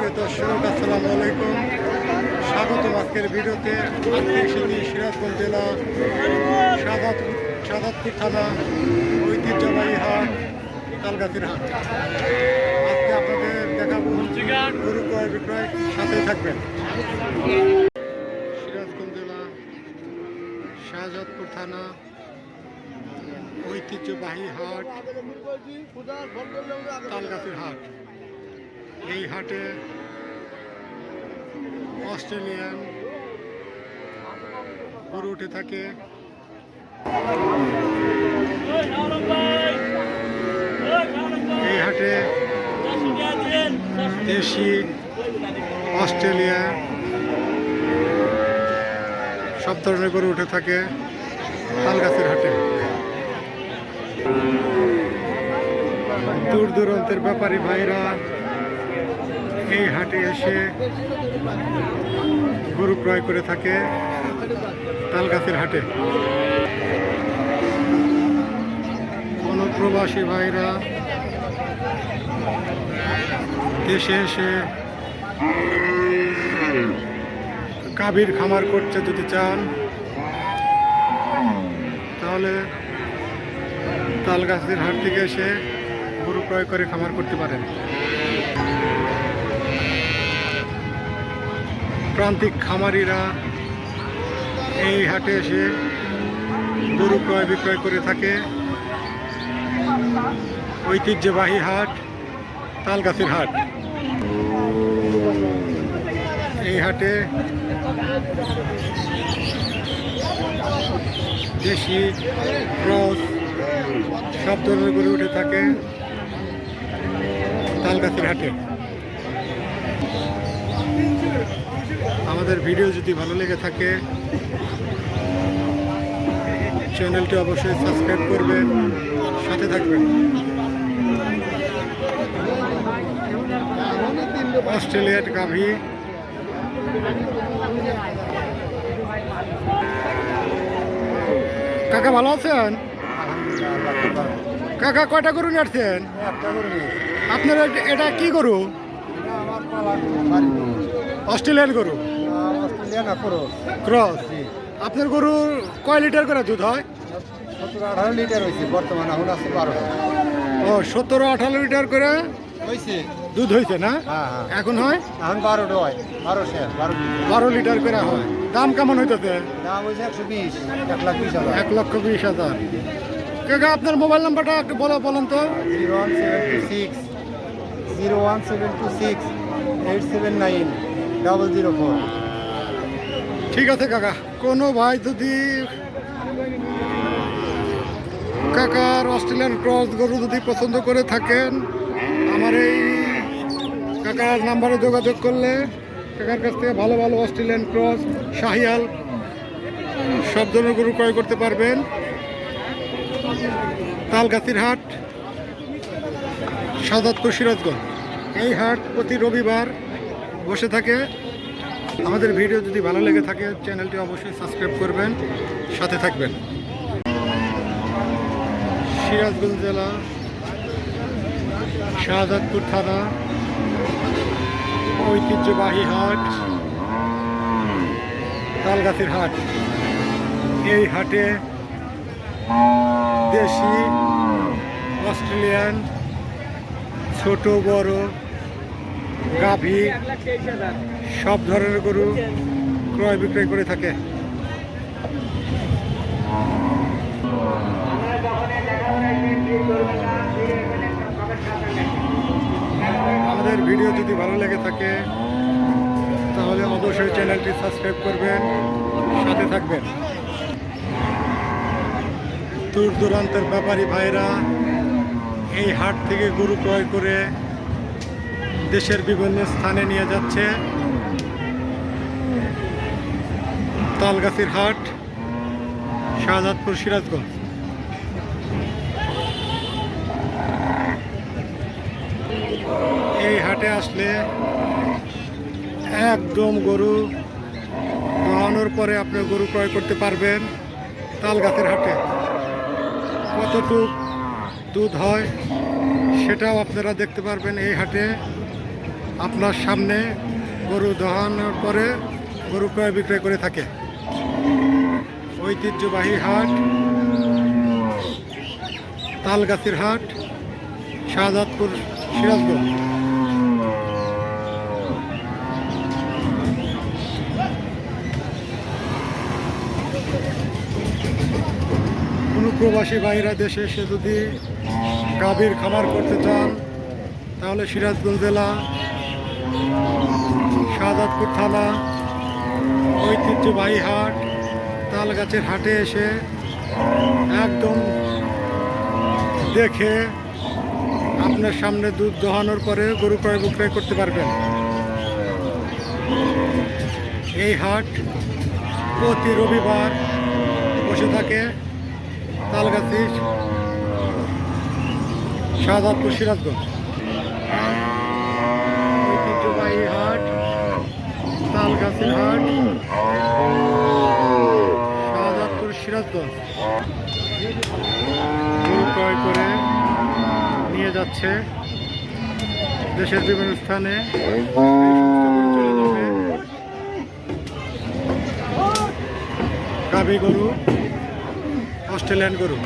সুপ্রিয় দর্শক, আসসালামু আলাইকুম। স্বাগত আজকের ভিডিওতে। আজকে এসেছি সিরাজগঞ্জ জেলা সাদাত সাদাতপুর থানা ঐতিহ্যবাহী হাট, তালগাছির হাট। আজকে আপনাদের দেখাবো গরু ক্রয় বিক্রয়, সাথে থাকবেন। সিরাজগঞ্জ জেলা শাহজাদপুর থানা ঐতিহ্যবাহী হাট, তালগাছির হাট। এই হাটে অস্ট্রেলিয়ান গরু উঠে থাকে। এই হাটে দেশি, অস্ট্রেলিয়া সব ধরনের গরু উঠে থাকে তালগাছের হাটে। দূর দূরান্তের ব্যাপারী ভাইরা এই হাটে এসে গরু ক্রয় করে থাকে তালগাছের হাটে। কোনো প্রবাসী ভাইরা দেশে এসে কাবির খামার করতে যদি চান, তাহলে তালগাছের হাট থেকে এসে গরু ক্রয় করে খামার করতে পারেন। প্রান্তিক খামারিরা এই হাটে এসে গরু ক্রয় বিক্রয় করে থাকে। ঐতিহ্যবাহী হাট, তালগাছের হাট। এই হাটে দেশি, ক্রস সব ধরনের গরু উঠে থাকে তালগাছির হাটে। আমাদের ভিডিও যদি ভালো লেগে থাকে চ্যানেলটি অবশ্যই সাবস্ক্রাইব করবেন সাথে থাকবেন। অস্ট্রেলিয়ার গাভী। কাকা ভালো আছেন? কাকা কয়টা গরু নিয়েছেন আপনার এটা- এটা কি গরু। অস্ট্রেলিয়ান গরু? ক্রস। আপনার গরু কয় লিটার করে দুধ হয়? সতেরো আঠারো লিটার হয়েছে বর্তমানে এখন আছে বারো। ও সতেরো আঠারো লিটার করে হয়েছে দুধ হয়েছে না? হ্যাঁ হ্যাঁ। এখন হয়? এখন হয় বারো শেয়ার বারো বারো লিটার করে হয়। দাম কেমন হইতেছে? দাম হয়েছে একশো বিশ এক লাখ বিশ হাজার। এক লক্ষ বিশ হাজার। কাকা আপনার মোবাইল নাম্বারটা একটু বলো বলেন তো। Zero one seven two six zero one seven two six eight seven nine. Double zero ঠিক আছে, কাকা। কোনো ভাই যদি কাকার অস্ট্রেলিয়ান ক্রস গরু যদি পছন্দ করে থাকেন, আমার এই কাকার নাম্বারে যোগাযোগ করলে কাকার কাছ থেকে ভালো ভালো অস্ট্রেলিয়ান ক্রস, শাহিয়াল, সব ধরনের গরু ক্রয় করতে পারবেন। তালগাছির হাট, সাদাতপুর সিরাজগঞ্জ। এই হাট প্রতি রবিবার বসে থাকে। আমাদের ভিডিও যদি ভালো লেগে থাকে, চ্যানেলটি অবশ্যই সাবস্ক্রাইব করবেন, সাথে থাকবেন। সিরাজগঞ্জ জেলা, শাহজাদপুর থানা, ঐতিহ্যবাহী হাট, তালগাছির হাট। এই হাটে দেশি, অস্ট্রেলিয়ান, ছোট, বড় গাভী, সব ধরনের গরু ক্রয় বিক্রয় করে থাকে। আমাদের ভিডিও যদি ভালো লেগে থাকে, তাহলে অবশ্যই চ্যানেলটি সাবস্ক্রাইব করবেন, সাথে থাকবেন। দূর দূরান্তের ব্যাপারী ভাইরা এই হাট থেকে গরু ক্রয় করে দেশের বিভিন্ন স্থানে নিয়ে যাচ্ছে। তালগাছির হাট, শাহজাদপুর সিরাজগঞ্জ। এই হাটে আসলে একদম গরু দোয়ানোর পরে আপনি গরু ক্রয় করতে পারবেন তালগাছের হাটে। কতটুক দুধ হয় সেটাও আপনারা দেখতে পারবেন এই হাটে। আপনার সামনে গরু দহানোর পরে গরু ক্রয় বিক্রয় করে থাকে। ঐতিহ্যবাহী হাট, তালগাছির হাট, শাহজাদপুর, সিরাজগঞ্জ। প্রবাসী ভাইরা দেশে এসে যদি গাভীর খামার করতে চান, তাহলে সিরাজগঞ্জ জেলা শাহজাদপুর থানা, ঐতিহ্যবাহী হাট, তালগাছের হাটে এসে একদম দেখে আপনার সামনে দুধ দহানোর পরে গরু ক্রয় বিক্রয় করতে পারবেন। এই হাট প্রতি রবিবার বসে থাকে তালগাছি, শাহজাদপুর সিরাজগঞ্জ ঐতিহ্যবাহী হাট হাট। শাহজাদপুর সিরাজগঞ্জ। গরু ক্রয় করে নিয়ে যাচ্ছে দেশের বিভিন্ন স্থানে। গাভী গরু, অস্ট্রেলিয়ান গরু।